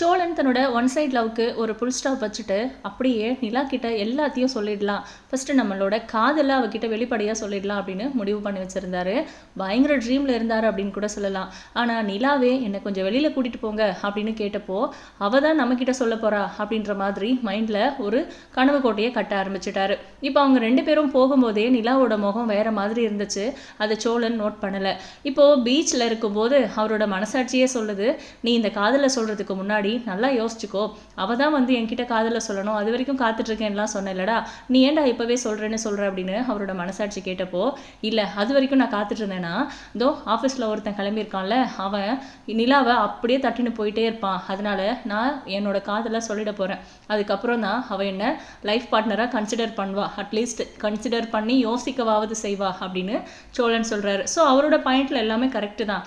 சோழன் தன்னோட one side லவ்க்கு ஒரு புல் stop வச்சுட்டு அப்படியே நிலா கிட்ட எல்லாத்தையும் சொல்லிடலாம். ஃபஸ்ட்டு நம்மளோட காதலை அவகிட்ட வெளிப்படையாக சொல்லிடலாம் அப்படின்னு முடிவு பண்ணி வச்சுருந்தாரு. பயங்கர ட்ரீமில் இருந்தார் அப்படின்னு கூட சொல்லலாம். ஆனால் நிலாவே என்னை கொஞ்சம் வெளியில் கூட்டிகிட்டு போங்க அப்படின்னு கேட்டப்போ அவள் தான் நம்மக்கிட்ட சொல்ல போகிறா அப்படின்ற மாதிரி மைண்டில் ஒரு கனவு கோட்டையை கட்ட ஆரம்பிச்சிட்டாரு. இப்போ அவங்க ரெண்டு பேரும் போகும்போதே நிலாவோட முகம் வேறு மாதிரி இருந்துச்சு. அதை சோழன் நோட் பண்ணலை. இப்போது பீச்சில் இருக்கும்போது அவரோட மனசாட்சியே சொல்லுது நீ இந்த காதலை சொல்கிறதுக்கு முன்னாடி நல்லா யோசிச்சுக்கோ. அவள் தான் வந்து என்கிட்ட காதலில் சொல்லணும். அது வரைக்கும் காத்துட்ருக்கேன்லாம் சொன்னேன்லடா நீ ஏன்டா இப்போவே சொல்கிறேன்னு சொல்கிற அப்படின்னு அவரோட மனசாட்சி கேட்டப்போ இல்லை அது வரைக்கும் நான் காத்துட்டு இருந்தேன்னா இதோ ஆஃபீஸில் ஒருத்தன் கிளம்பியிருக்கான்ல அவன் நிலாவை அப்படியே தட்டின்னு போயிட்டே இருப்பான். அதனால நான் என்னோட காதலை சொல்லிட போகிறேன் அதுக்கப்புறம் தான் அவள் என்ன லைஃப் பார்ட்னராக கன்சிடர் பண்ணுவா. அட்லீஸ்ட் கன்சிடர் பண்ணி யோசிக்கவாவது செய்வா அப்படின்னு சோழன் சொல்கிறாரு ஸோ அவரோட பாயிண்ட்ல எல்லாமே கரெக்டு தான்.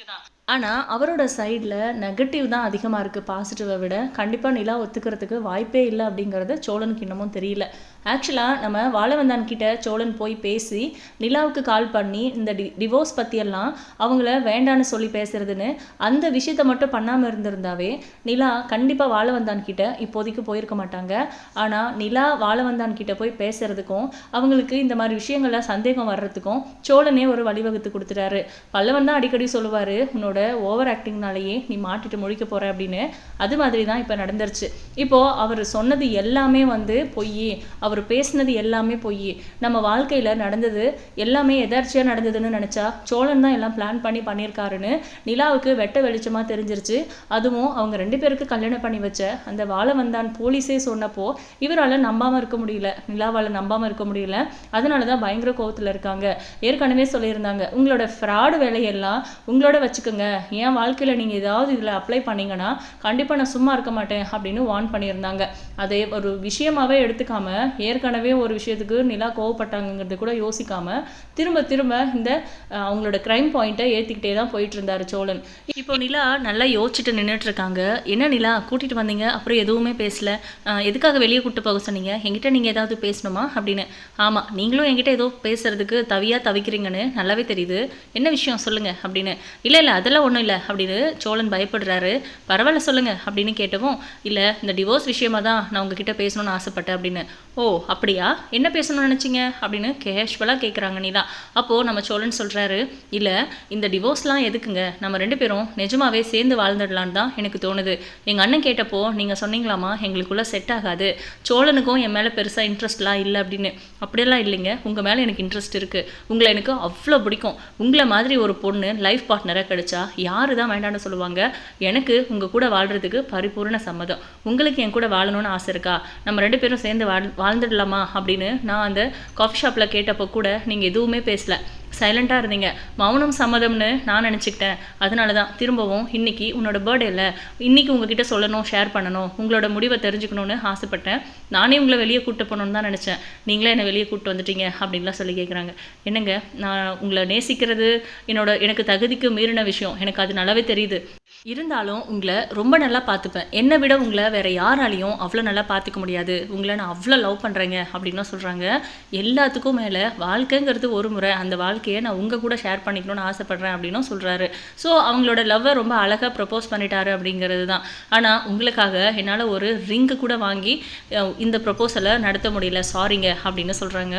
ஆனால் அவரோட சைடில் நெகட்டிவ் தான் அதிகமாக இருக்குது பாசிட்டிவை விட. கண்டிப்பாக நிலா ஒத்துக்கிறதுக்கு வாய்ப்பே இல்லை அப்படிங்கிறது சோழனுக்கு இன்னமும் தெரியல. ஆக்சுவலாக நம்ம வாழவந்தான் கிட்ட சோழன் போய் பேசி நிலாவுக்கு கால் பண்ணி இந்த டி டிவோர்ஸ் பற்றியெல்லாம் அவங்கள வேண்டான்னு சொல்லி பேசுறதுன்னு அந்த விஷயத்த மட்டும் பண்ணாமல் இருந்திருந்தாவே நிலா கண்டிப்பாக வாழவந்தான் கிட்ட இப்போதைக்கு போயிருக்க மாட்டாங்க. ஆனால் நிலா வாழவந்தான் கிட்ட போய் பேசுறதுக்கும் அவங்களுக்கு இந்த மாதிரி விஷயங்கள்ல சந்தேகம் வர்றதுக்கும் சோழனே ஒரு வழிவகுத்து கொடுத்துட்டாரு. பல்லவன் தான் அடிக்கடி சொல்லுவார் உன்னோட ஓவர் ஆக்டிங்னாலேயே நீ மாட்டிட்டு முழிக்க போற அப்படின்னு. அது மாதிரி தான் இப்போ நடந்துருச்சு. இப்போ அவர் சொன்னது எல்லாமே வந்து பொய் அவர் பேசினது எல்லாமே பொய். நம்ம வாழ்க்கையில் நடந்தது எல்லாமே எதார்ச்சியாக நடந்ததுன்னு நினச்சா சோழன் தான் எல்லாம் பிளான் பண்ணி பண்ணியிருக்காருன்னு நிலாவுக்கு வெட்ட வெளிச்சமாக தெரிஞ்சிருச்சு. அதுவும் அவங்க ரெண்டு பேருக்கு கல்யாணம் பண்ணி வச்ச அந்த வாழ வந்தான் போலீஸே சொன்னப்போ இவரால் நம்பாமல் இருக்க முடியல. நிலாவால் நம்பாமல் இருக்க முடியல. அதனால தான் பயங்கர கோபத்தில் இருக்காங்க. ஏற்கனவே சொல்லியிருந்தாங்க உங்களோட ஃப்ராடு வேலையெல்லாம் உங்களோட வச்சுக்கோங்க. என் வாழ்க்கையில் நீங்கள் ஏதாவது இதில் அப்ளை பண்ணீங்கன்னா கண்டிப்பாக நான் சும்மா இருக்க மாட்டேன் அப்படின்னு வார்ன் பண்ணியிருந்தாங்க. அதை ஒரு விஷயமாவே எடுத்துக்காம ஏற்கனவே ஒரு விஷயத்துக்கு நிலா கோவப்பட்டாங்கங்கிறது கூட யோசிக்காம திரும்ப திரும்ப இந்த அவங்களோட கிரைம் பாயிண்ட்டை ஏற்றிக்கிட்டே தான் போயிட்டு இருந்தார் சோழன். இப்போ நிலா நல்லா யோசிச்சுட்டு நின்றுட்டு இருக்காங்க என்ன நிலா கூட்டிட்டு வந்தீங்க? அப்புறம் எதுவுமே பேசல. எதுக்காக வெளியே கூட்டு போக சொன்னீங்க? என்கிட்ட நீங்க ஏதாவது பேசணுமா? அப்படின்னு. ஆமா நீங்களும் என்கிட்ட ஏதோ பேசுறதுக்கு தவியா தவிக்கிறீங்கன்னு நல்லாவே தெரியுது. என்ன விஷயம்? சொல்லுங்க அப்படின்னு. இல்லை இல்லை அதெல்லாம் ஒன்றும் இல்லை அப்படின்னு சோழன் பயப்படுறாரு. பரவாயில்ல சொல்லுங்க அப்படின்னு கேட்டவும் இல்லை இந்த டிவோர்ஸ் விஷயமா தான் நான் உங்ககிட்ட பேசணும்னு ஆசைப்பட்டேன் அப்படின்னு. ஓ அப்படியா? என்ன பேசணும்னு நினச்சிங்க? அப்படின்னு கேஷுவலாக கேட்குறாங்க நீலா அப்போது நம்ம சோழன் சொல்கிறாரு இல்லை இந்த டிவோர்ஸ்லாம் எதுக்குங்க? நம்ம ரெண்டு பேரும் நிஜமாவே சேர்ந்து வாழ்ந்துடலான்னு தான் எனக்கு தோணுது. எங்கள் அண்ணன் கேட்டப்போ நீங்கள் சொன்னீங்களாமா எங்களுக்குள்ளே செட் ஆகாது. சோழனுக்கும் என் மேலே பெருசாக இன்ட்ரெஸ்ட்லாம் இல்லை அப்படின்னு. அப்படியெல்லாம் இல்லைங்க. உங்கள் மேலே எனக்கு இன்ட்ரெஸ்ட் இருக்குது உங்களை எனக்கு அவ்வளோ பிடிக்கும். உங்களை மாதிரி ஒரு பொண்ணு லைஃப் பார்ட்னராக கிடைச்சா யாரு தான் வேண்டாம்னு சொல்லுவாங்க? எனக்கு உங்கள் கூட வாழ்கிறதுக்கு பரிபூர்ண சம்மதம். உங்களுக்கு என் கூட வாழணும்னு ஆசை இருக்கா? நம்ம ரெண்டு பேரும் சேர்ந்து வாழ் வந்துடலாமா அப்படின்னு நான் அந்த காஃபி ஷாப்பில் கேட்டப்போ கூட நீங்கள் எதுவுமே பேசல. சைலண்ட்டாக இருந்தீங்க. மௌனம் சம்மதம்னு நான் நினச்சிக்கிட்டேன். அதனால தான் திரும்பவும் இன்றைக்கி உன்னோட பர்த்டேல இன்றைக்கி உங்ககிட்ட சொல்லணும் ஷேர் பண்ணணும் உங்களோட முடிவை தெரிஞ்சுக்கணும்னு ஆசைப்பட்டேன். நானே உங்களை வெளியே கூப்பிட்டு போகணுன்னு தான் நினச்சேன். நீங்களே என்னை வெளியே கூப்பிட்டு வந்துட்டீங்க அப்படின்லாம் சொல்லி கேட்குறாங்க என்னங்க நான் உங்களை நேசிக்கிறது என்னோட எனக்கு தகுதிக்கு மீறின விஷயம். எனக்கு அது நல்லாவே தெரியுது. இருந்தாலும் உங்களை ரொம்ப நல்லா பார்த்துப்பேன். என்னை விட உங்களை வேற யாராலையும் அவ்வளோ நல்லா பார்த்துக்க முடியாது. உங்களை நான் அவ்வளோ லவ் பண்ணுறேங்க அப்படின்லாம் சொல்கிறாங்க எல்லாத்துக்கும் மேலே வாழ்க்கைங்கிறது ஒரு முறை. அந்த வாழ்க்கை வாழ்க்கையை நான் உங்கள் கூட ஷேர் பண்ணிக்கணும்னு ஆசைப்பட்றேன் அப்படின்னும் சொல்கிறாரு ஸோ அவங்களோட லவ்வை ரொம்ப அழகாக ப்ரப்போஸ் பண்ணிட்டாரு அப்படிங்கிறது தான். ஆனால் உங்களுக்காக என்னால் ஒரு ரிங்கு கூட வாங்கி இந்த ப்ரப்போசலை நடத்த முடியல. சாரிங்க அப்படின்னு சொல்கிறாங்க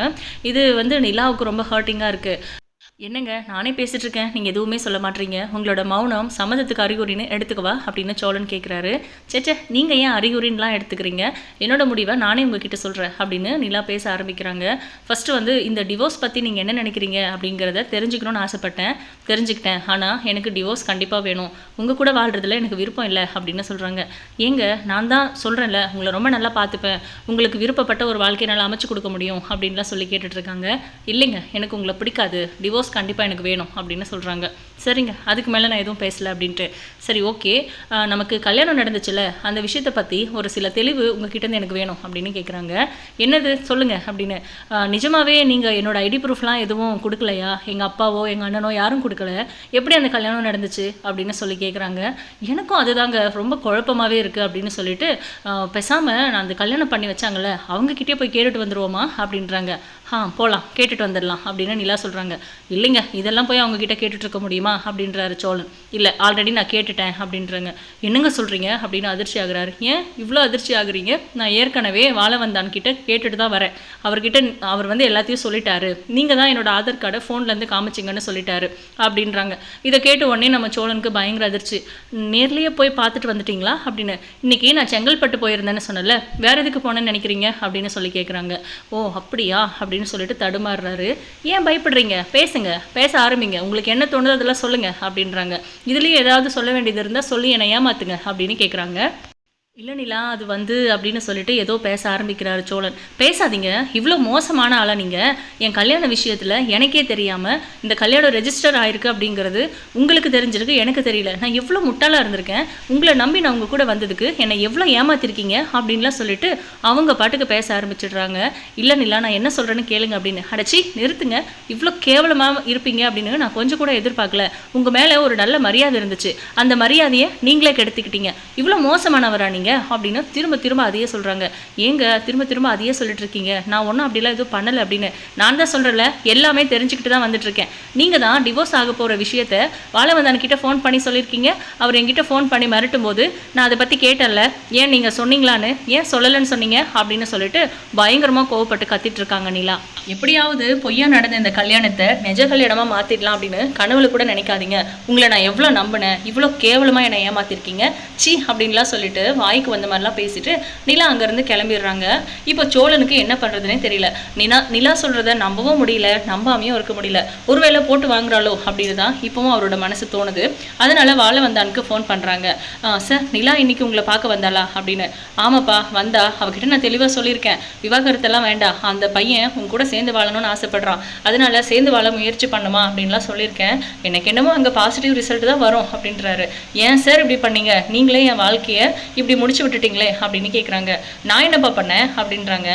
இது வந்து நிலாவுக்கு ரொம்ப ஹர்ட்டிங்காக இருக்குது என்னங்க? நானே பேசிகிட்டு இருக்கேன் நீங்கள் எதுவுமே சொல்ல மாட்டீங்க. உங்களோட மௌனம் சம்மதத்துக்கு அறிகுறின்னு எடுத்துக்கவா அப்படின்னு சோழன் கேட்குறாரு சேச்சே நீங்கள் ஏன் அறிகுறின்லாம் எடுத்துக்கிறீங்க? என்னோட முடிவை நானே உங்ககிட்ட சொல்கிறேன் அப்படின்னு நிலா பேச ஆரம்பிக்கிறாங்க. ஃபஸ்ட்டு வந்து இந்த டிவோர்ஸ் பற்றி நீங்கள் என்ன நினைக்கிறீங்க அப்படிங்கிறத தெரிஞ்சுக்கணும்னு ஆசைப்பட்டேன். தெரிஞ்சுக்கிட்டேன். ஆனால் எனக்கு டிவோர்ஸ் கண்டிப்பாக வேணும். உங்கள் கூட வாழ்றதுல எனக்கு விருப்பம் இல்லை அப்படின்னு சொல்கிறாங்க ஏங்க நான் தான் சொல்கிறேன்ல உங்களை ரொம்ப நல்லா பார்த்துப்பேன். உங்களுக்கு விருப்பப்பட்ட ஒரு வாழ்க்கையை நல்லா அமைச்சு கொடுக்க முடியும் அப்படின்லாம் சொல்லி கேட்டுட்ருக்காங்க இல்லைங்க எனக்கு உங்களை பிடிக்காது. டிவோர்ஸ் கோர்ஸ் கண்டிப்பாக எனக்கு வேணும் அப்படின்னு சொல்கிறாங்க சரிங்க அதுக்கு மேலே நான் எதுவும் பேசலை அப்படின்ட்டு. சரி ஓகே நமக்கு கல்யாணம் நடந்துச்சுல அந்த விஷயத்தை பற்றி ஒரு சில தெளிவு உங்ககிட்டேருந்து எனக்கு வேணும் அப்படின்னு கேட்குறாங்க என்னது? சொல்லுங்கள் அப்படின்னு. நிஜமாகவே நிஜமாவே நீங்கள் என்னோட ஐடி ப்ரூஃப்லாம் எதுவும் கொடுக்கலையா? எங்கள் அப்பாவோ எங்கள் அண்ணனோ யாரும் கொடுக்கல. எப்படி அந்த கல்யாணம் நடந்துச்சு அப்படின்னு சொல்லி கேட்குறாங்க எனக்கும் அதுதாங்க ரொம்ப குழப்பமாகவே இருக்குது அப்படின்னு சொல்லிட்டு பேசாமல் நான் அந்த கல்யாணம் பண்ணி வச்சாங்கல்ல அவங்கக்கிட்டே போய் கேட்டுட்டு வந்துருவோமா அப்படின்றாங்க. ஆ போகலாம் கேட்டுட்டு வந்துடலாம் அப்படின்னு நிலா சொல்கிறாங்க இல்லைங்க இதெல்லாம் போய் அவங்க கேட்டுட்ருக்க முடியுமா? அப்படின்றாரு சோழன். இல்லை ஆல்ரெடி நான் கேட்டுட்டேன் அப்படின்றாங்க. என்னங்க சொல்கிறீங்க அப்படின்னு அதிர்ச்சி ஆகுறாரு. ஏன் இவ்வளோ அதிர்ச்சி ஆகுறீங்க? நான் ஏற்கனவே வாழ கிட்ட கேட்டுட்டு தான் வரேன். அவர்கிட்ட அவர் வந்து எல்லாத்தையும் சொல்லிட்டாரு. நீங்கள் தான் என்னோட ஆதார் கார்டை ஃபோன்லேருந்து காமிச்சிங்கன்னு சொல்லிட்டாரு அப்படின்றாங்க. இதை கேட்ட உடனே நம்ம சோழனுக்கு பயங்கர அதிர்ச்சி. நேர்லேயே போய் பார்த்துட்டு வந்துட்டீங்களா? அப்படின்னு. இன்றைக்கி நான் செங்கல்பட்டு போயிருந்தேன்னு சொன்னல வேறு எதுக்கு போனேன்னு நினைக்கிறீங்க? அப்படின்னு சொல்லி கேட்குறாங்க ஓ அப்படியா? அப்படின்னு சொல்லிட்டு தடுமாறுறாரு. ஏன் பயப்படுறீங்க? பேசுங்க. பேச ஆரம்பிங்க. உங்களுக்கு என்ன தோணுது அதெல்லாம் சொல்லுங்க அப்படின்றாங்க. இதுலேயும் ஏதாவது சொல்ல வேண்டியது இருந்தால் சொல்லி என்னை ஏமாத்துங்க அப்படின்னு கேட்குறாங்க இல்லை நிலா அது வந்து அப்படின்னு சொல்லிட்டு ஏதோ பேச ஆரம்பிக்கிறாரு சோழன். பேசாதீங்க இவ்வளோ மோசமான ஆளா நீங்கள் என் கல்யாண விஷயத்தில் எனக்கே தெரியாமல் இந்த கல்யாணம் ரெஜிஸ்டர் ஆயிருக்கு அப்படிங்கிறது உங்களுக்கு தெரிஞ்சிருக்கு எனக்கு தெரியல. நான் எவ்வளோ முட்டாளாக இருந்திருக்கேன் உங்களை நம்பி நான் உங்கள் கூட வந்ததுக்கு என்னை எவ்வளோ ஏமாத்திருக்கீங்க அப்படின்லாம் சொல்லிட்டு அவங்க பாட்டுக்கு பேச ஆரம்பிச்சிடுறாங்க. இல்லை நிலா நான் என்ன சொல்கிறேன்னு கேளுங்க அப்படின்னு. அடைச்சி நிறுத்துங்க. இவ்வளோ கேவலமாக இருப்பீங்க அப்படின்னு நான் கொஞ்சம் கூட எதிர்பார்க்கல. உங்கள் மேலே ஒரு நல்ல மரியாதை இருந்துச்சு. அந்த மரியாதையை நீங்களே கெடுத்துக்கிட்டீங்க. இவ்வளோ மோசமானவரா நீங்கள் அப்படின்னு திரும்ப திரும்ப அதையே சொல்கிறாங்க ஏங்க திரும்ப திரும்ப அதையே சொல்லிட்டு இருக்கீங்க? நான் ஒன்றும் அப்படிலாம் எதுவும் பண்ணலை அப்படின்னு. நான் தான் சொல்கிறல எல்லாமே தெரிஞ்சுக்கிட்டு தான் வந்துட்டு இருக்கேன். நீங்கள் தான் டிவோர்ஸ் ஆக போகிற விஷயத்த வாழவந்தான்கிட்ட ஃபோன் பண்ணி சொல்லியிருக்கீங்க. அவர் என்கிட்ட ஃபோன் பண்ணி மிரட்டும் போது நான் அதை பற்றி கேட்டேன்ல ஏன் நீங்கள் சொன்னீங்களான்னு? ஏன் சொல்லலைன்னு சொன்னீங்க? அப்படின்னு சொல்லிட்டு பயங்கரமாக கோவப்பட்டு கத்திட்டு இருக்காங்க நிலா. எப்படியாவது பொய்யா நடந்த இந்த கல்யாணத்தை நெஜ கல்யாணமாக மாற்றிடலாம் அப்படின்னு கனவுல கூட நினைக்காதீங்க. உங்களை நான் எவ்வளோ நம்பினேன் இவ்வளோ கேவலமாக என்னை ஏமாத்திருக்கீங்க. சி அப்படின்லாம் சொல்லிட்டு வாய் வாய்க்கு வந்த மாதிரிலாம் பேசிட்டு நிலா அங்கேருந்து கிளம்பிடுறாங்க. இப்போ சோழனுக்கு என்ன பண்ணுறதுனே தெரியல. நிலா நிலா சொல்கிறத நம்பவும் முடியல நம்பாமையும் இருக்க முடியல. ஒருவேளை போட்டு வாங்குறாளோ அப்படின்னு தான் இப்போவும் அவரோட மனசு தோணுது. அதனால வாழ வந்தானுக்கு ஃபோன் பண்ணுறாங்க சார் நிலா இன்னைக்கு உங்களை பார்க்க வந்தாளா? அப்படின்னு. ஆமாப்பா வந்தா. அவகிட்ட நான் தெளிவாக சொல்லியிருக்கேன். விவாகரத்தெல்லாம் வேண்டாம். அந்த பையன் உங்க கூட சேர்ந்து வாழணும்னு ஆசைப்படுறான். அதனால சேர்ந்து வாழ முயற்சி பண்ணுமா? அப்படின்லாம் சொல்லியிருக்கேன். எனக்கு என்னமோ அங்கே பாசிட்டிவ் ரிசல்ட் தான் வரும் அப்படின்றாரு. ஏன் சார் இப்படி பண்ணீங்க? நீங்களே என் வாழ்க்கையை இப்படி முடிச்சு விட்டுட்டீங்களே அப்படின்னு கேட்குறாங்க நான் என்னப்பா பண்ணேன்? அப்படின்றாங்க.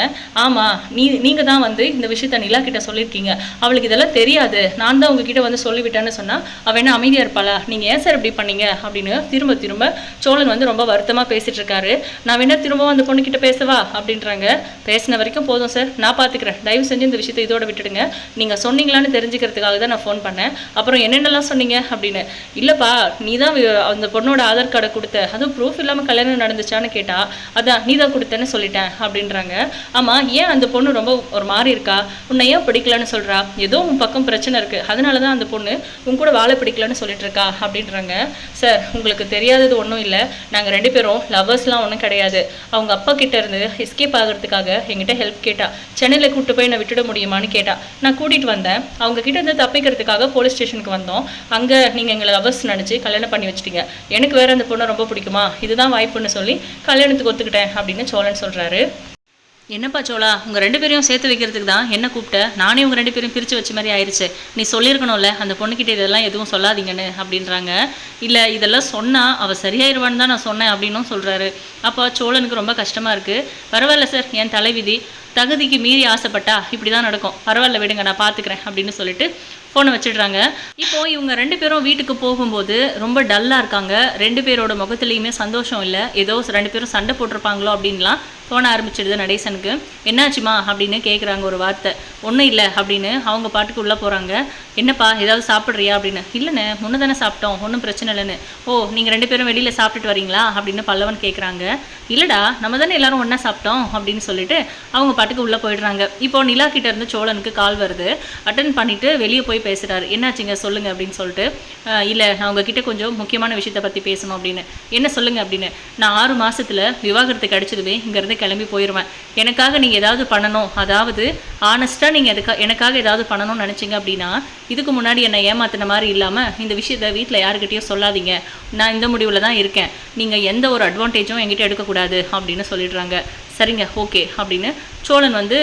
ஆமாம் நீ நீங்கள் தான் வந்து இந்த விஷயத்த நிலா கிட்ட சொல்லியிருக்கீங்க. அவளுக்கு இதெல்லாம் தெரியாது. நான் தான் உங்ககிட்ட வந்து சொல்லிவிட்டேன்னு சொன்னால் அவள் என்ன அமைதியாக இருப்பாளா? நீங்கள் ஏன் சார் இப்படி பண்ணீங்க? அப்படின்னு திரும்ப திரும்ப சோழன் வந்து ரொம்ப வருத்தமாக பேசிட்டு இருக்காரு. நான் வேணா திரும்பவும் அந்த பொண்ணுக்கிட்ட பேசவா? அப்படின்றாங்க. பேசின வரைக்கும் போதும் சார். நான் பார்த்துக்கிறேன் தயவு செஞ்சு இந்த விஷயத்தை இதோட விட்டுடுங்க. நீங்கள் சொன்னீங்களான்னு தெரிஞ்சுக்கிறதுக்காக தான் நான் ஃபோன் பண்ணேன். அப்புறம் என்னென்னலாம் சொன்னீங்க? அப்படின்னு. இல்லைப்பா நீ தான் அந்த பொண்ணோட ஆதார் கார்டை கொடுத்த. அதுவும் ப்ரூஃப் இல்லாமல் கல்யாணம் நடந்துச்சான்னு கேட்டா அதான் நீ தான் கொடுத்தேன்னு சொல்லிட்டேன் அப்படின்றாங்க. ஆமாம் ஏன் அந்த பொண்ணு ரொம்ப ஒரு மாதிரி இருக்கா? உன்னை ஏன் பிடிக்கலன்னு சொல்கிறா ஏதோ உன் பக்கம் பிரச்சனை இருக்குது அதனால தான் அந்த பொண்ணு உன் கூட வாழை பிடிக்கலன்னு சொல்லிட்டு இருக்கா அப்படின்றாங்க. சார் உங்களுக்கு தெரியாதது ஒன்றும் இல்லை. நாங்கள் ரெண்டு பேரும் லவ்வர்ஸ்லாம் ஒன்றும் கிடையாது. அவங்க அப்பா கிட்ட இருந்து எஸ்கேப் ஆகிறதுக்காக எங்கிட்ட ஹெல்ப் கேட்டா சென்னையில் கூட்டு போய் நான் விட்டுட முடியுமான்னு கேட்டா நான் கூட்டிகிட்டு வந்தேன். அவங்க கிட்ட இருந்து தப்பிக்கிறதுக்காக போலீஸ் ஸ்டேஷனுக்கு வந்தோம். அங்கே நீங்கள் எங்களை லவ்வர்ஸ் நினச்சி கல்யாணம் பண்ணி வச்சிட்டீங்க. எனக்கு வேற அந்த பொண்ணை ரொம்ப பிடிக்குமா? இதுதான் வாய்ப்புன்னு சொல்லி கல்யாணத்துக்கு ஒத்துக்கிட்டேன் அப்படின்னு சோழன் சொல்கிறாரு என்னப்பா சோழா உங்கள் ரெண்டு பேரையும் சேர்த்து வைக்கிறதுக்கு தான் என்ன கூப்பிட்ட? நானே உங்கள் ரெண்டு பேரையும் பிரித்து வச்ச மாதிரி ஆயிடுச்சு நீ சொல்லியிருக்கணும்ல அந்த பொண்ணுக்கிட்ட இதெல்லாம் எதுவும் சொல்லாதீங்கன்னு அப்படின்றாங்க. இல்லை இதெல்லாம் சொன்னால் அவள் சரியாயிருவான்னு தான் நான் சொன்னேன் அப்படின்னும் சொல்கிறாரு அப்போ சோழனுக்கு ரொம்ப கஷ்டமாக இருக்குது பரவாயில்ல சார் என் தலைவிதி தகுதிக்கு மீறி ஆசைப்பட்டா இப்படி தான் நடக்கும். பரவாயில்ல விடுங்க நான் பார்த்துக்கிறேன் அப்படின்னு சொல்லிட்டு ஃபோனை வச்சிடுறாங்க. இப்போ இவங்க ரெண்டு பேரும் வீட்டுக்கு போகும்போது ரொம்ப டல்லாக இருக்காங்க. ரெண்டு பேரோட முகத்துலேயுமே சந்தோஷம் இல்லை. ஏதோ ரெண்டு பேரும் சண்டை போட்டிருப்பாங்களோ அப்படின்லாம் தோண ஆரம்பிச்சிடுது நடேசனுக்கு. என்னாச்சுமா? அப்படின்னு கேட்குறாங்க ஒரு வார்த்தை. ஒன்றும் இல்லை அப்படின்னு அவங்க பாட்டுக்கு உள்ளே போகிறாங்க என்னப்பா ஏதாவது சாப்பிட்றியா? அப்படின்னு. இல்லைண்ணே முன்ன தானே சாப்பிட்டோம். ஒன்றும் பிரச்சனை இல்லைன்னு ஓ நீங்கள் ரெண்டு பேரும் வெளியில் சாப்பிட்டுட்டு வரீங்களா? அப்படின்னு பல்லவன் கேட்குறாங்க இல்லைடா நம்ம தானே எல்லாரும் ஒன்றா சாப்பிட்டோம் அப்படின்னு சொல்லிட்டு அவங்க பாட்டுக்கு உள்ளே போயிடுறாங்க. இப்போ நிலா கிட்ட இருந்து சோழனுக்கு கால் வருது. அட்டன் பண்ணிவிட்டு வெளியே போய் பேசுகிறாரு என்னாச்சுங்க? சொல்லுங்கள் அப்படின்னு சொல்லிட்டு இல்லை நான் உங்ககிட்ட கொஞ்சம் முக்கியமான விஷயத்தை பற்றி பேசணும் அப்படின்னு. என்ன சொல்லுங்கள் அப்படின்னு. நான் ஆறு மாதத்தில் விவாகரத்து கிடைச்சதுமே இங்கேருந்து கிளம்பி போயிடுவேன் எனக்காக நீங்கள் ஏதாவது பண்ணணும். அதாவது ஆனஸ்ட்டாக நீங்கள் அதுக்காக எனக்காக ஏதாவது பண்ணணும்னு நினச்சிங்க அப்படின்னா இதுக்கு முன்னாடி என்னை ஏமாத்தின மாதிரி இல்லாமல் இந்த விஷயத்தை வீட்டில் யாருக்கிட்டேயும் சொல்லாதீங்க. நான் இந்த முடிவில் தான் இருக்கேன். நீங்கள் எந்த ஒரு அட்வான்டேஜும் என்கிட்ட எடுக்கக்கூடாது. அப்படின்னு சொல்லிடுறாங்க. சரிங்க ஓகே அப்படின்னு சோழன் வந்து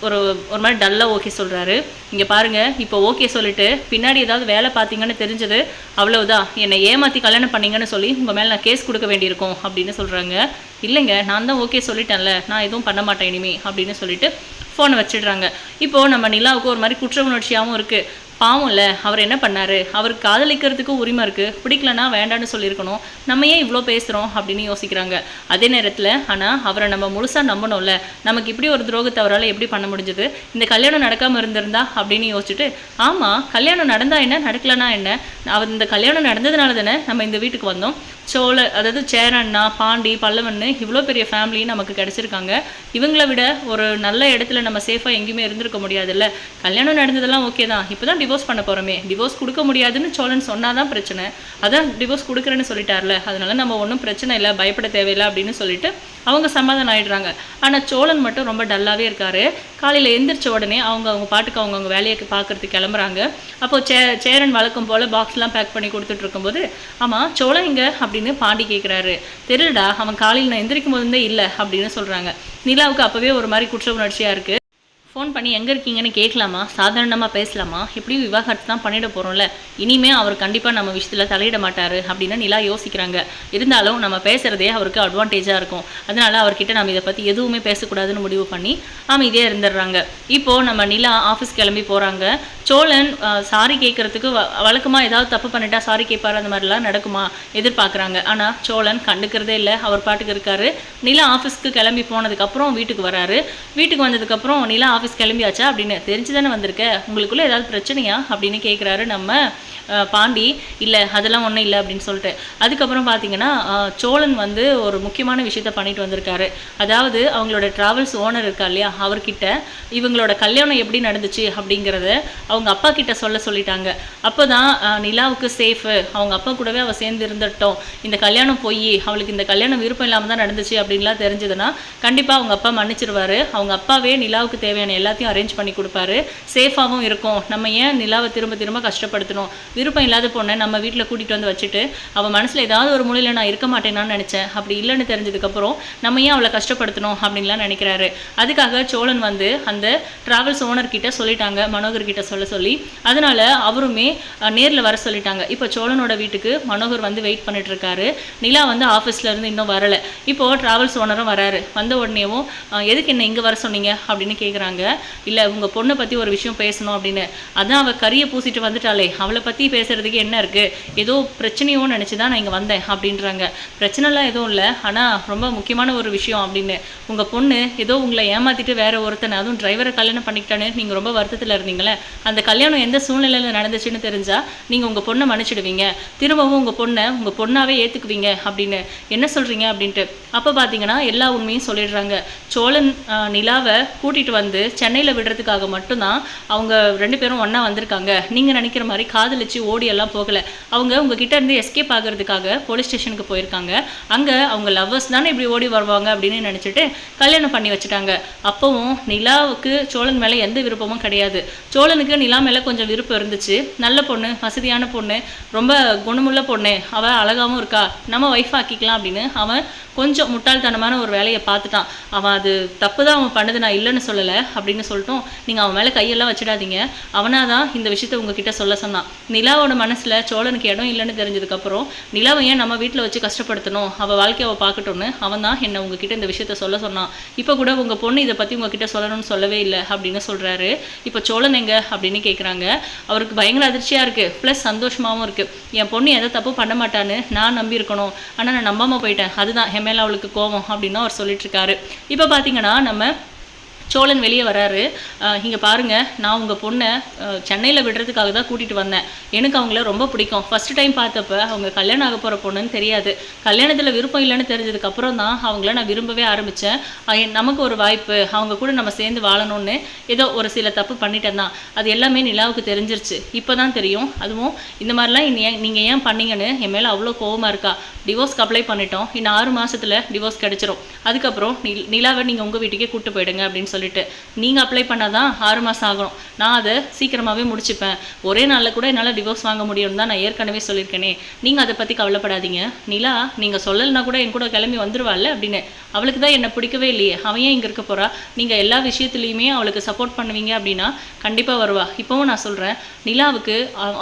ஒரு ஒரு மாதிரி டல்லாக ஓகே சொல்கிறாரு இங்கே பாருங்கள் இப்போ ஓகே சொல்லிட்டு பின்னாடி ஏதாவது வேலை பார்த்தீங்கன்னு தெரிஞ்சது அவ்வளவுதான். என்னை ஏமாற்றி கல்யாணம் பண்ணீங்கன்னு சொல்லி உங்கள் மேலே நான் கேஸ் கொடுக்க வேண்டியிருக்கும் அப்படின்னு சொல்கிறாங்க இல்லைங்க நான் தான் ஓகே சொல்லிட்டேன்ல நான் எதுவும் பண்ண மாட்டேன் இனிமே அப்படின்னு சொல்லிட்டு ஃபோனை வச்சிடுறாங்க. இப்போது நம்ம நிலாவுக்கு ஒரு மாதிரி குற்ற உணர்ச்சியாகவும் இருக்குது பாவம்ல அவர் என்ன பண்ணாரு? அவர் காதலிக்கிறதுக்கு உரிமை இருக்குது பிடிக்கலனா வேண்டான்னு சொல்லியிருக்கணும். நம்ம ஏன் இவ்வளோ பேசுகிறோம் அப்படின்னு யோசிக்கிறாங்க. அதே நேரத்தில் ஆனால் அவரை நம்ம முழுசாக நம்பணும்ல. நமக்கு இப்படி ஒரு துரோகத்தை அவரால் எப்படி பண்ண முடிஞ்சது? இந்த கல்யாணம் நடக்காமல் இருந்திருந்தா அப்படின்னு யோசிச்சுட்டு ஆமாம் கல்யாணம் நடந்தா என்ன? நடக்கலனா என்ன? அவர் இந்த கல்யாணம் நடந்ததுனால தானே நம்ம இந்த வீட்டுக்கு வந்தோம். சோழ அதாவது சேரண்ணா பாண்டி பல்லவன்னு இவ்வளோ பெரிய ஃபேமிலி நமக்கு கிடச்சிருக்காங்க. இவங்களை விட ஒரு நல்ல இடத்துல நம்ம சேஃபாக எங்கேயுமே இருந்திருக்க முடியாதுல்ல. கல்யாணம் நடந்ததெல்லாம் ஓகே தான். இப்போ தான் டிவோர்ஸ் பண்ண போகிறோமே டிவோர்ஸ் கொடுக்க முடியாதுன்னு சோழன் சொன்னால் தான் பிரச்சனை. அதான் டிவோர்ஸ் கொடுக்குறேன்னு சொல்லிட்டார்ல. அதனால நம்ம ஒன்றும் பிரச்சனை இல்லை பயப்பட தேவையில்லை அப்படின்னு சொல்லிட்டு அவங்க சமாதானம் ஆயிடுறாங்க. ஆனால் சோழன் மட்டும் ரொம்ப டல்லாகவே இருக்காரு. காலையில் எந்திரிச்ச உடனே அவங்க அவங்க பாட்டுக்கு அவங்க அவங்க வேலையை பார்க்கறதுக்கு கிளம்புறாங்க. அப்போ சே சேரன் வழக்கம் போல் பாக்ஸ்லாம் பேக் பண்ணி கொடுத்துட்டு இருக்கும்போது ஆமாம் சோழன் இங்க அப்படின்னு பாண்டி கேட்குறாரு தெரியலடா அவன் காலையில் நான் எந்திரிக்கும் போதுந்தே இல்லை அப்படின்னு சொல்கிறாங்க நிலாவுக்கு அப்போவே ஒரு மாதிரி குற்ற உணர்ச்சியாக இருக்குது ஃபோன் பண்ணி எங்கே இருக்கீங்கன்னு கேட்கலாமா சாதாரணமாக பேசலாமா? எப்படியும் விவாகரத்து தான் பண்ணிட போகிறோம்ல இனிமே அவர் கண்டிப்பாக நம்ம விஷயத்தில் தலையிட மாட்டார் அப்படின்னு நிலா யோசிக்கிறாங்க. இருந்தாலும் நம்ம பேசுகிறதே அவருக்கு அட்வான்டேஜாக இருக்கும். அதனால் அவர்கிட்ட நம்ம இதை பற்றி எதுவுமே பேசக்கூடாதுன்னு முடிவு பண்ணி அமைதியாக இருந்துடுறாங்க. இப்போது நம்ம நிலா ஆஃபீஸ் கிளம்பி போகிறாங்க சோழன் சாரி கேட்குறதுக்கு வழக்கமாக ஏதாவது தப்பு பண்ணிட்டா சாரி கேட்பாரு அந்த மாதிரிலாம் நடக்குமா? எதிர்பார்க்குறாங்க. ஆனால் சோழன் கண்டுக்கிறதே இல்லை. அவர் பாட்டுக்கு இருக்காரு. நிலா ஆஃபீஸ்க்கு கிளம்பி போனதுக்கப்புறம் வீட்டுக்கு வராரு. வீட்டுக்கு வந்ததுக்கப்புறம் நிலா ஆஃபீஸ் கிளம்பியாச்சா? அப்படின்னு தெரிஞ்சு தானே வந்திருக்க. உங்களுக்குள்ளே ஏதாவது பிரச்சனையா? அப்படின்னு கேட்குறாரு நம்ம பாண்டி. இல்லை அதெல்லாம் ஒன்றும் இல்லை அப்படின்னு சொல்லிட்டு. அதுக்கப்புறம் பார்த்தீங்கன்னா சோழன் வந்து ஒரு முக்கியமான விஷயத்த பண்ணிட்டு வந்திருக்காரு. அதாவது அவங்களோட ட்ராவல்ஸ் ஓனர் இருக்கா இல்லையா? அவர்கிட்ட இவங்களோட கல்யாணம் எப்படி நடந்துச்சு? அப்படிங்கிறத அவங்க அப்பா கிட்ட சொல்ல சொல்லிட்டாங்க. அப்போ தான் நிலாவுக்கு சேஃபு அவங்க அப்பா கூடவே அவள் சேர்ந்து இருந்துட்டோம். இந்த கல்யாணம் போய் அவளுக்கு இந்த கல்யாணம் விருப்பம் இல்லாமல் தான் நடந்துச்சு அப்படின்லாம் தெரிஞ்சதுன்னா கண்டிப்பாக அவங்க அப்பா மன்னிச்சிருவாரு. அவங்க அப்பாவே நிலாவுக்கு தேவையான எல்லாத்தையும் அரேஞ்ச் பண்ணி கொடுப்பாரு. சேஃபாகவும் இருக்கும். நம்ம ஏன் நிலாவை திரும்ப திரும்ப கஷ்டப்படுத்தணும்? விருப்பம் இல்லாத பொண்ணை நம்ம வீட்டில் கூட்டிகிட்டு வந்து வச்சுட்டு அவள் மனசில் ஏதாவது ஒரு மூலையில் நான் இருக்க மாட்டேனான்னு நினச்சேன். அப்படி இல்லைன்னு தெரிஞ்சதுக்கப்புறம் நம்ம ஏன் அவளை கஷ்டப்படுத்தணும் அப்படின்லாம் நினைக்கிறாரு. அதுக்காக சோழன் வந்து அந்த ட்ராவல்ஸ் ஓனர்கிட்ட சொல்லிட்டாங்க மனோகர் கிட்ட சொல்ல சொல்லி. அதனால அவருமே நேரில் வர சொல்லிட்டாங்க. இப்போ சோழனோட வீட்டுக்கு மனோகர் வந்து வெயிட் பண்ணிட்டு இருக்காரு. நிலா வந்து ஆஃபீஸ்லேருந்து இன்னும் வரலை. இப்போ ட்ராவல்ஸ் ஓனரும் வராரு. வந்த உடனேவும் எதுக்கு என்ன இங்கே வர சொன்னீங்க? அப்படின்னு கேட்குறாங்க இல்லை உங்கள் பொண்ணை பற்றி ஒரு விஷயம் பேசணும் அப்படின்னு. அதான் அவள் கறியை பூசிட்டு வந்துட்டாளே. அவளை பற்றி பேசுறதுக்கு என்ன இருக்குது ஏதோ பிரச்சனையோ நினச்சி தான் நான் இங்கே வந்தேன் அப்படின்றாங்க. பிரச்சனைலாம் எதுவும் இல்லை. ஆனால் ரொம்ப முக்கியமான ஒரு விஷயம் அப்படின்னு. உங்கள் பொண்ணு ஏதோ உங்களை ஏமாத்திட்டு வேற ஒருத்தனை அதுவும் டிரைவரை கல்யாணம் பண்ணிக்கிட்டான்னு நீங்கள் ரொம்ப வருத்தத்தில் இருந்தீங்களே? அந்த கல்யாணம் எந்த சூழ்நிலையில் நடந்துச்சுன்னு தெரிஞ்சால் நீங்கள் உங்கள் பொண்ணை மன்னிச்சிடுவீங்க. திரும்பவும் உங்கள் பொண்ணை உங்கள் பொண்ணாவே ஏற்றுக்குவீங்க அப்படின்னு. என்ன சொல்கிறீங்க அப்படின்ட்டு. அப்போ பார்த்தீங்கன்னா எல்லா உண்மையும் சொல்லிடுறாங்க. சோழன் நிலாவை கூட்டிகிட்டு வந்து சென்னையில் விடுறதுக்காக மட்டும்தான் அவங்க ரெண்டு பேரும் ஒன்றா வந்திருக்காங்க. நீங்கள் நினைக்கிற மாதிரி காதலிச்சு ஓடி எல்லாம் போகலை. அவங்க உங்ககிட்ட இருந்து எஸ்கேப் ஆகிறதுக்காக போலீஸ் ஸ்டேஷனுக்கு போயிருக்காங்க. அங்கே அவங்க லவ்வர்ஸ் தானே இப்படி ஓடி வருவாங்க அப்படின்னு நினச்சிட்டு கல்யாணம் பண்ணி வச்சுட்டாங்க. அப்போவும் நிலாவுக்கு சோழன் மேலே எந்த விருப்பமும் கிடையாது. சோழனுக்கு நிலா மேலே கொஞ்சம் விருப்பம் இருந்துச்சு. நல்ல பொண்ணு வசதியான பொண்ணு ரொம்ப குணமுள்ள பொண்ணு. அவள் அழகாகவும் இருக்கா. நம்ம ஒய்ஃப் ஆக்கிக்கலாம் அப்படின்னு அவன் கொஞ்சம் முட்டாள்தனமான ஒரு வேலையை பார்த்துட்டான். அவன் அது தப்பு தான் அவன் பண்ணது நான் இல்லைன்னு சொல்லலை. அப்படின்னு சொல்லிட்டோம் நீங்கள் அவன் மேலே கையெல்லாம் வச்சிடாதீங்க. அவனாக தான் இந்த விஷயத்தை உங்ககிட்ட சொல்ல சொன்னான். நிலாவோட மனசில் சோழனுக்கு இடம் இல்லைன்னு தெரிஞ்சதுக்கப்புறம் நிலாவை ஏன் நம்ம வீட்டில் வச்சு கஷ்டப்படுத்தணும்? அவள் வாழ்க்கையை அவள் பார்க்கட்டும்னு அவன் தான் என்னை உங்ககிட்ட இந்த விஷயத்த சொல்ல சொன்னான். இப்போ கூட உங்கள் பொண்ணு இதை பற்றி உங்ககிட்ட சொல்லணும்னு சொல்லவே இல்லை அப்படின்னு சொல்கிறாரு இப்போ சோழன் எங்க அப்படின்னு கேட்குறாங்க அவருக்கு பயங்கர அதிர்ச்சியாக இருக்குது ப்ளஸ் சந்தோஷமாகவும் இருக்குது என் பொண்ணு எதை தப்பு பண்ண மாட்டான்னு நான் நம்பியிருக்கணும் ஆனால் நான் நம்பாமல் போயிட்டேன். அதுதான் என் மேலே அவளுக்கு கோவம் அப்படின்னு அவர் சொல்லிட்டு இருக்காரு. இப்போ பார்த்தீங்கன்னா நம்ம சோழன் வெளியே வராரு. இங்கே பாருங்க நான் உங்கள் பொண்ணை சென்னையில் விடுறதுக்காக தான் கூட்டிகிட்டு வந்தேன். எனக்கு அவங்கள ரொம்ப பிடிக்கும். ஃபஸ்ட் டைம் பார்த்தப்ப அவங்க கல்யாணம் ஆக போகிற பொண்ணுன்னு தெரியாது. கல்யாணத்தில் விருப்பம் இல்லைன்னு தெரிஞ்சதுக்கப்புறம் தான் அவங்கள நான் விரும்பவே ஆரம்பித்தேன் நமக்கு ஒரு வாய்ப்பு. அவங்க கூட நம்ம சேர்ந்து வாழணும்னு ஏதோ ஒரு சில தப்பு பண்ணிட்டேன் தான். அது எல்லாமே நிலாவுக்கு தெரிஞ்சிருச்சு. இப்போ தான் தெரியும். அதுவும் இந்த மாதிரிலாம் நீ ஏன் நீங்கள் ஏன் பண்ணீங்கன்னு என் மேலே அவ்வளோ கோவமாக இருக்கா? டிவோர்ஸ்க்கு அப்ளை பண்ணிட்டோம். இன்னும் ஆறு மாதத்தில் டிவோர்ஸ் கிடச்சிரும். அதுக்கப்புறம் நிலாவை நீங்கள் உங்கள் வீட்டுக்கே கூப்பிட்டு போயிடுங்க அப்படின்னு சொல்லிட்டு. நீங்கள் அப்ளை பண்ணாதான் ஆறு மாதம் ஆகும் நான் அதை சீக்கிரமாகவே முடிச்சுப்பேன். ஒரே நாளில் கூட என்னால் டிவோர்ஸ் வாங்க முடியும்னு தான் நான் ஏற்கனவே சொல்லியிருக்கேனே. நீங்கள் அதை பற்றி கவலைப்படாதீங்க. நிலா நீங்கள் சொல்லலைன்னா கூட என் கூட கிளம்பி வந்துருவாள்ல அப்படின்னு. அவளுக்கு தான் என்னை பிடிக்கவே இல்லையே. அவன் ஏன் இங்கே இருக்க போகிறா நீங்கள் எல்லா விஷயத்துலையுமே அவளுக்கு சப்போர்ட் பண்ணுவீங்க அப்படின்னா கண்டிப்பாக வருவா. இப்போவும் நான் சொல்கிறேன் நிலாவுக்கு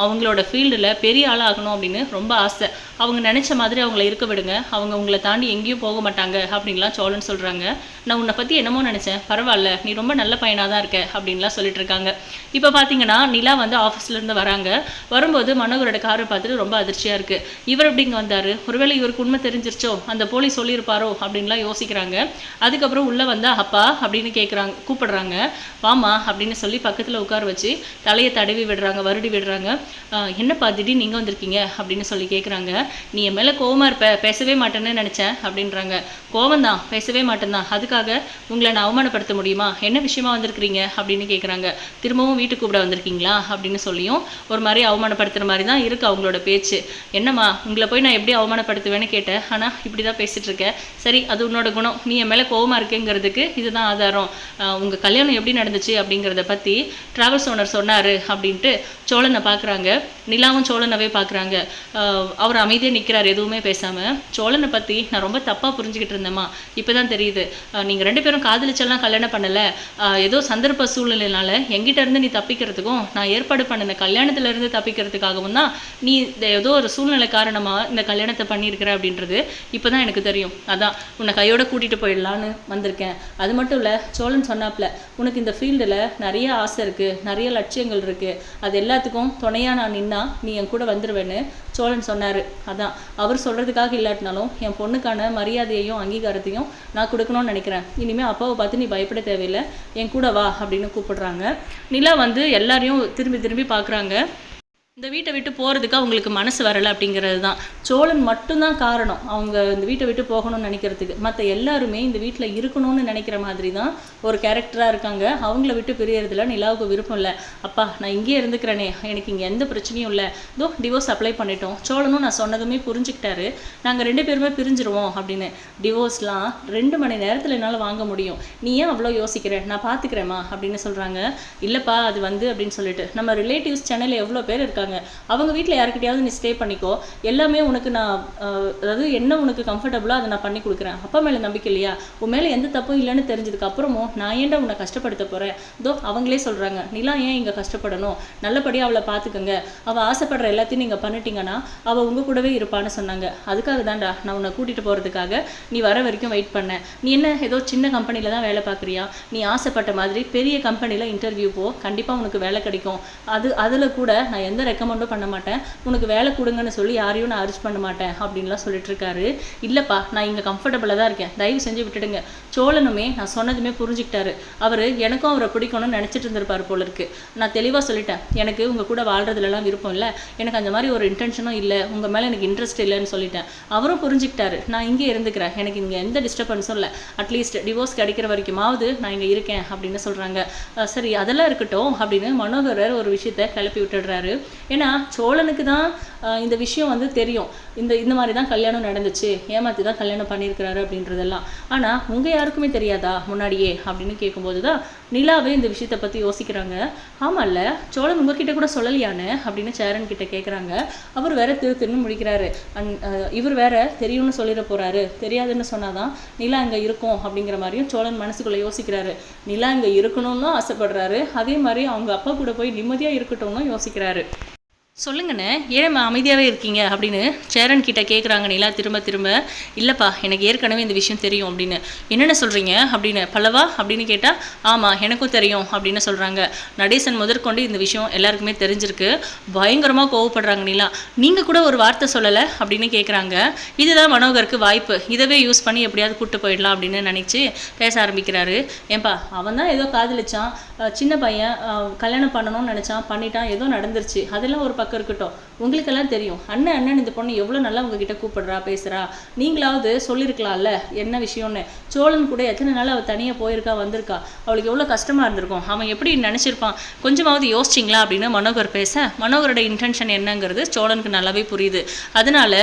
அவங்களோட ஃபீல்டில் பெரிய ஆளாகணும் அப்படின்னு ரொம்ப ஆசை. அவங்க நினச்ச மாதிரி அவங்கள இருக்க விடுங்க. அவங்க உங்களை தாண்டி எங்கேயும் போக மாட்டாங்க அப்படின்லாம் சோழன் சொல்கிறாங்க நான் உன்னை பற்றி என்னமோ நினச்சேன். பரவாயில்ல. நீ ரொம்ப நல்ல பையனாக தான் இருக்க அப்படின்லாம் சொல்லிட்டு இருக்காங்க இப்போ பார்த்தீங்கன்னா நிலா வந்து ஆஃபீஸ்லேருந்து வராங்க. வரும்போது மனோகரோட காரை பார்த்துட்டு ரொம்ப அதிர்ச்சியாக இருக்குது இவர் எப்படி வந்தார்? ஒருவேளை இவருக்கு உண்மை தெரிஞ்சிருச்சோ? அந்த போலீஸ் சொல்லியிருப்பாரோ? அப்படின்லாம் யோசிக்கிறாங்க. அதுக்கப்புறம் உள்ளே வந்தா அப்பா அப்படின்னு கேட்குறாங்க கூப்பிடுறாங்க. வாமா அப்படின்னு சொல்லி பக்கத்தில் உட்கார வச்சு தலையை தடவி விடுறாங்க வருடி விடுறாங்க. என்னப்பா திடீர்னு நீங்கள் வந்திருக்கீங்க? அப்படின்னு சொல்லி கேட்குறாங்க நீ என் மேலே கோவமா இருப்ப பேசவே மாட்டேன்னு நினச்சேன் அப்படின்றாங்க. கோவம் தான் பேசவே மாட்டேன் தான் அதுக்காக உங்களை நான் அவமானப்படுத்த முடியும். தெரியுமா? என்ன விஷயமா வந்திருக்கிறீங்க? அப்படின்னு கேட்குறாங்க திரும்பவும் வீட்டுக்கு கூப்பிட வந்திருக்கீங்களா? அப்படின்னு சொல்லியும் ஒரு மாதிரி அவமானப்படுத்துகிற மாதிரி தான் இருக்குது அவங்களோட பேச்சு. என்னம்மா உங்களை போய் நான் எப்படி அவமானப்படுத்துவேன்னு கேட்டேன். ஆனால் இப்படி தான் பேசிகிட்டு இருக்கேன். சரி அது உன்னோட குணம். நீ என் மேலே கோவமாக இருக்கேங்கிறதுக்கு இதுதான் ஆதாரம். உங்கள் கல்யாணம் எப்படி நடந்துச்சு? அப்படிங்கிறத பற்றி ட்ராவல்ஸ் ஓனர் சொன்னார் அப்படின்ட்டு சோழனை பார்க்குறாங்க நிலாவும் சோழனவே பார்க்குறாங்க அவர் அமைதியாக நிற்கிறார் எதுவுமே பேசாமல் சோழனை பற்றி நான் ரொம்ப தப்பாக புரிஞ்சுக்கிட்டு இருந்தேம்மா. இப்போ தான் தெரியுது நீங்கள் ரெண்டு பேரும் காதலிச்செல்லாம் கல்யாணம் பண்ண பண்ணலை. ஏதோ சந்தர்ப்ப சூழ்நிலைனால எங்கிட்ட இருந்து நீ தப்பிக்கிறதுக்கும் நான் ஏற்பாடு பண்ணின கல்யாணத்துலேருந்து தப்பிக்கிறதுக்காகவும் தான் நீ இந்த ஏதோ ஒரு சூழ்நிலை காரணமாக இந்த கல்யாணத்தை பண்ணியிருக்கிற அப்படின்றது இப்போ தான் எனக்கு தெரியும். அதான் உன்னை கையோட கூட்டிகிட்டு போயிடலான்னு வந்திருக்கேன். அது மட்டும் இல்லை சோழன் சொன்னாப்ல உனக்கு இந்த ஃபீல்டில் நிறைய ஆசை இருக்குது நிறைய லட்சியங்கள் இருக்குது அது எல்லாத்துக்கும் துணையாக நான் நின்னா நீ என் கூட வந்துடுவேன்னு சோழன் சொன்னார். அதான் அவர் சொல்கிறதுக்காக இல்லாட்டினாலும் என் பொண்ணுக்கான மரியாதையையும் அங்கீகாரத்தையும் நான் கொடுக்கணும்னு நினைக்கிறேன். இனிமேல் அப்பாவை பார்த்து நீ பயப்பட தேவையில்லை. என் கூட வா அப்படின்னு கூப்பிடுறாங்க. நிலா வந்து எல்லாரையும் திரும்பி திரும்பி பார்க்குறாங்க. இந்த வீட்டை விட்டு போகிறதுக்கு அவங்களுக்கு மனசு வரலை அப்படிங்கிறது தான். சோழன் மட்டும்தான் காரணம். அவங்க இந்த வீட்டை விட்டு போகணும்னு நினைக்கிறதுக்கு. மற்ற எல்லாருமே இந்த வீட்டில் இருக்கணும்னு நினைக்கிற மாதிரி தான் ஒரு கேரக்டராக இருக்காங்க. அவங்கள விட்டு பிரியறதுல நிலாவுக்கு விருப்பம் இல்லை. அப்பா நான் இங்கேயே இருந்துக்கிறேனே. எனக்கு இங்கே எந்த பிரச்சனையும் இல்லை. இதோ டிவோர்ஸ் அப்ளை பண்ணிட்டோம். சோழனும் நான் சொன்னதுமே புரிஞ்சுக்கிட்டாரு. நாங்கள் ரெண்டு பேருமே பிரிஞ்சிருவோம் அப்படின்னு. டிவோர்ஸ்லாம் ரெண்டு மணி நேரத்தில் என்னால் வாங்க முடியும். நீ ஏன் அவ்வளோ யோசிக்கிற? நான் பார்த்துக்கிறேம்மா அப்படின்னு சொல்கிறாங்க இல்லைப்பா அது வந்து அப்படின்னு சொல்லிட்டு. நம்ம ரிலேட்டிவ்ஸ் சேனலில் எவ்வளோ பேர் இருக்காங்க? அவங்க வீட்டில் யாருக்கிட்டையாவது நீ ஸ்டே பண்ணிக்கோ. எல்லாமே உனக்கு நான் அதாவது என்ன உனக்கு கம்ஃபர்டபுளோ அதை நான் பண்ணி கொடுக்குறேன். அப்பா மேலே நம்பிக்கை இல்லையா? உன் மேலே எந்த தப்பும் இல்லைன்னு தெரிஞ்சதுக்கு அப்புறமும் நான் ஏன்டா உன்னை கஷ்டப்படுத்த போகிறேன் இதோ அவங்களே சொல்கிறாங்க நிலா ஏன் இங்கே கஷ்டப்படணும்? நல்லபடியாக அவளை பார்த்துக்கோங்க அவள் ஆசைப்படுற எல்லாத்தையும் நீங்கள் பண்ணிட்டீங்கன்னா அவள் உங்கள் கூடவே இருப்பான்னு சொன்னாங்க. அதுக்காக தான்டா நான் உன்னை கூட்டிகிட்டு போகிறதுக்காக நீ வர வரைக்கும் வெயிட் பண்ணேன். நீ என்ன ஏதோ சின்ன கம்பெனியில் தான் வேலை பார்க்குறியா நீ ஆசைப்பட்ட மாதிரி பெரிய கம்பெனியில் இன்டர்வியூ போ. கண்டிப்பாக உனக்கு வேலை கிடைக்கும். அது அதில் கூட நான் எந்த ரெக்கமெண்டும் பண்ண மாட்டேன். உனக்கு வேலை கொடுங்கன்னு சொல்லி யாரையும் நான் அரிஸ்ட் பண்ண மாட்டேன் அப்படின்லாம் சொல்லிட்டு இருக்காரு. இல்லைப்பா நான் இங்கே கம்ஃபர்டபுளாக தான் இருக்கேன். தயவு செஞ்சு விட்டுடுங்க. சோழனுமே நான் சொன்னதுமே புரிஞ்சுக்கிட்டாரு. அவர் எனக்கும் அவரை பிடிக்கணும்னு நினச்சிட்டு இருந்திருப்பார் போல இருக்கு. நான் தெளிவாக சொல்லிட்டேன். எனக்கு உங்கள் கூட வாழ்றதுலலாம் விருப்பம் இல்லை. எனக்கு அந்த மாதிரி ஒரு இன்டென்ஷனும் இல்லை. உங்கள் மேலே எனக்கு இன்ட்ரெஸ்ட் இல்லைன்னு சொல்லிட்டேன். அவரும் புரிஞ்சுக்கிட்டாரு. நான் இங்கே இருந்துக்கிறேன். எனக்கு இங்கே எந்த டிஸ்டர்பன்ஸும் இல்லை. அட்லீஸ்ட் டிவோர்ஸ் கிடைக்கிற வரைக்குமாவது நான் இங்கே இருக்கேன் அப்படின்னு சொல்கிறாங்க சரி அதெல்லாம் இருக்கட்டும் அப்படின்னு மனோகரர் ஒரு விஷயத்த கிளப்பி விட்டுடுறாரு. ஏன்னா சோழனுக்கு தான் இந்த விஷயம் வந்து தெரியும். இந்த இந்த மாதிரி தான் கல்யாணம் நடந்துச்சு. ஏமாத்தி தான் கல்யாணம் பண்ணியிருக்கிறாரு அப்படின்றதெல்லாம். ஆனால் உங்கள் யாருக்குமே தெரியாதா முன்னாடியே அப்படின்னு கேட்கும்போது தான் நிலாவே இந்த விஷயத்தை பற்றி யோசிக்கிறாங்க. ஆமாம்ல சோழன் உங்ககிட்ட கூட சொல்லலையானு அப்படின்னு சேரன் கிட்ட கேட்குறாங்க அவர் வேற திரு திருன்னு முடிக்கிறாரு. அண்ட் இவர் வேற தெரியும்னு சொல்லிட போறாரு. தெரியாதுன்னு சொன்னாதான் நிலா இங்கே இருக்கும் அப்படிங்கிற மாதிரியும் சோழன் மனசுக்குள்ளே யோசிக்கிறாரு. நிலா இங்கே இருக்கணும்னு ஆசைப்படுறாரு. அதே மாதிரி அவங்க அப்பா கூட போய் நிம்மதியாக இருக்கட்டும்னு யோசிக்கிறாரு. சொல்லுங்கண்ணே ஏன் அமைதியாகவே இருக்கீங்க? அப்படின்னு சேரன் கிட்ட கேட்குறாங்க நிலா திரும்ப திரும்ப. இல்லைப்பா எனக்கு ஏற்கனவே இந்த விஷயம் தெரியும் அப்படின்னு. என்னென்ன சொல்கிறீங்க அப்படின்னு பல்லவா? அப்படின்னு கேட்டால் ஆமாம் எனக்கும் தெரியும் அப்படின்னு சொல்கிறாங்க நடேசன் முதற்கொண்டு இந்த விஷயம் எல்லாருக்குமே தெரிஞ்சிருக்கு. பயங்கரமாக கோவப்படுறாங்க நிலா. நீங்கள் கூட ஒரு வார்த்தை சொல்லலை? அப்படின்னு கேட்குறாங்க இதுதான் மனோகருக்கு வாய்ப்பு. இதவே யூஸ் பண்ணி எப்படியாவது கூட்டு போயிடலாம் அப்படின்னு நினச்சி பேச ஆரம்பிக்கிறாரு. ஏன்பா அவன் தான் ஏதோ காதலிச்சான். சின்ன பையன் கல்யாணம் பண்ணணும்னு நினச்சான். பண்ணிட்டான். ஏதோ நடந்துருச்சு. அதெல்லாம் ஒரு பக்கம் இருக்கட்டும். உங்களுக்கெல்லாம் தெரியும். அண்ணன் அண்ணன் இந்த பொண்ணு எவ்வளோ நல்லா உங்ககிட்ட கூப்பிடுறா பேசுறா. நீங்களாவது சொல்லியிருக்கலாம்ல என்ன விஷயம்னு. சோழன் கூட எத்தனை நாள் அவள் தனியாக போயிருக்கா வந்திருக்கா. அவளுக்கு எவ்வளோ கஷ்டமாக இருந்திருக்கும். அவன் எப்படி நினச்சிருப்பான்? கொஞ்சமாவது யோசிச்சிங்களா அப்படின்னு மனோகர் பேச. மனோகரோட இன்டென்ஷன் என்னங்கிறது சோழனுக்கு நல்லாவே புரியுது. அதனால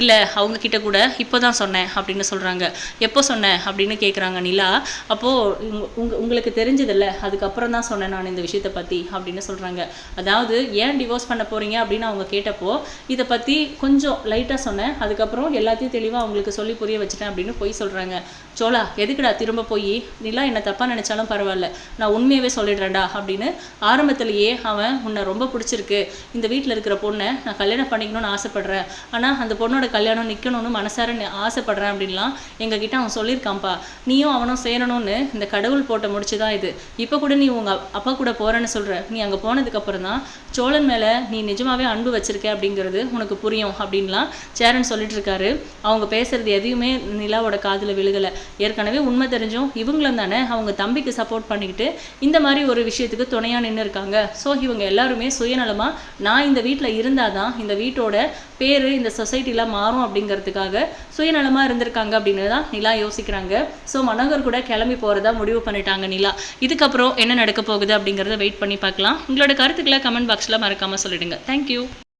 இல்லை அவங்க கிட்ட கூட இப்போ தான் சொன்னேன் அப்படின்னு சொல்கிறாங்க எப்போ சொன்னேன்? அப்படின்னு கேட்குறாங்க நிலா. அப்போது உங்க உங்களுக்கு தெரிஞ்சதில்ல. அதுக்கப்புறம் தான் சொன்னேன் நான் இந்த விஷயத்தை பற்றி அப்படின்னு சொல்கிறாங்க அதாவது ஏன் டிவோர்ஸ் பண்ண போகிறீங்க அப்படின்னு அவங்க கேட்டப்போ இதை பற்றி கொஞ்சம் லைட்டாக சொன்னேன். அதுக்கப்புறம் எல்லாத்தையும் தெளிவாக அவங்களுக்கு சொல்லி புரிய வச்சுட்டேன் அப்படின்னு போய் சொல்கிறாங்க சோலா எதுக்குடா திரும்ப போய்? நிலா என்ன தப்பாக நினச்சாலும் பரவாயில்ல. நான் உண்மையவே சொல்லிடுறேன்டா அப்படின்னு ஆரம்பத்திலேயே அவன் உன்னை ரொம்ப பிடிச்சிருக்கு. இந்த வீட்டில் இருக்கிற பொண்ணை நான் கல்யாணம் பண்ணிக்கணும்னு ஆசைப்படுறேன். ஆனால் அந்த பொண்ணோட கல்யாணம் நிற்கணும்னு மனசார ஆசைப்படுறேன் அப்படின்லாம் எங்ககிட்ட அவன் சொல்லியிருக்கான்ப்பா. நீயும் அவனும் சேரணும்னு இந்த கடவுள் போட்ட முடிச்சு தான் இது. இப்போ கூட நீ உங்கள் அப்பா கூட போகிறேன்னு சொல்கிற நீ அங்கே போனதுக்கப்புறம் தான் சோழன் மேலே நீ நிஜமாவே அன்பு வச்சிருக்க அப்படிங்கிறது உனக்கு புரியும் அப்படின்லாம் சேரன் சொல்லிட்டு இருக்காரு அவங்க பேசுறது எதையுமே நிலாவோட காதில் விழுகலை. ஏற்கனவே உண்மை தெரிஞ்சும் இவங்களும் தானே அவங்க தம்பிக்கு சப்போர்ட் பண்ணிக்கிட்டு இந்த மாதிரி ஒரு விஷயத்துக்கு துணையாக நின்று இருக்காங்க. ஸோ இவங்க எல்லாருமே சுயநலமாக நான் இந்த வீட்டில் இருந்தால் தான் இந்த வீட்டோட பேர் இந்த சொசைட்டியில் மாறும் அப்படிங்கிறதுக்காக சுயநலமாக இருந்திருக்காங்க அப்படின்னு தான் நிலா யோசிக்கிறாங்க. ஸோ மனோகர் கூட கிளம்பி போகிறதா முடிவு பண்ணிட்டாங்க நிலா. இதுக்கப்புறம் என்ன நடக்க போகுது அப்படிங்கிறத வெயிட் பண்ணி பார்க்கலாம். உங்களோட கருத்துக்களை கமெண்ட் பாக்ஸில் மறக்காமல் சொல்லிடுங்க. தேங்க்யூ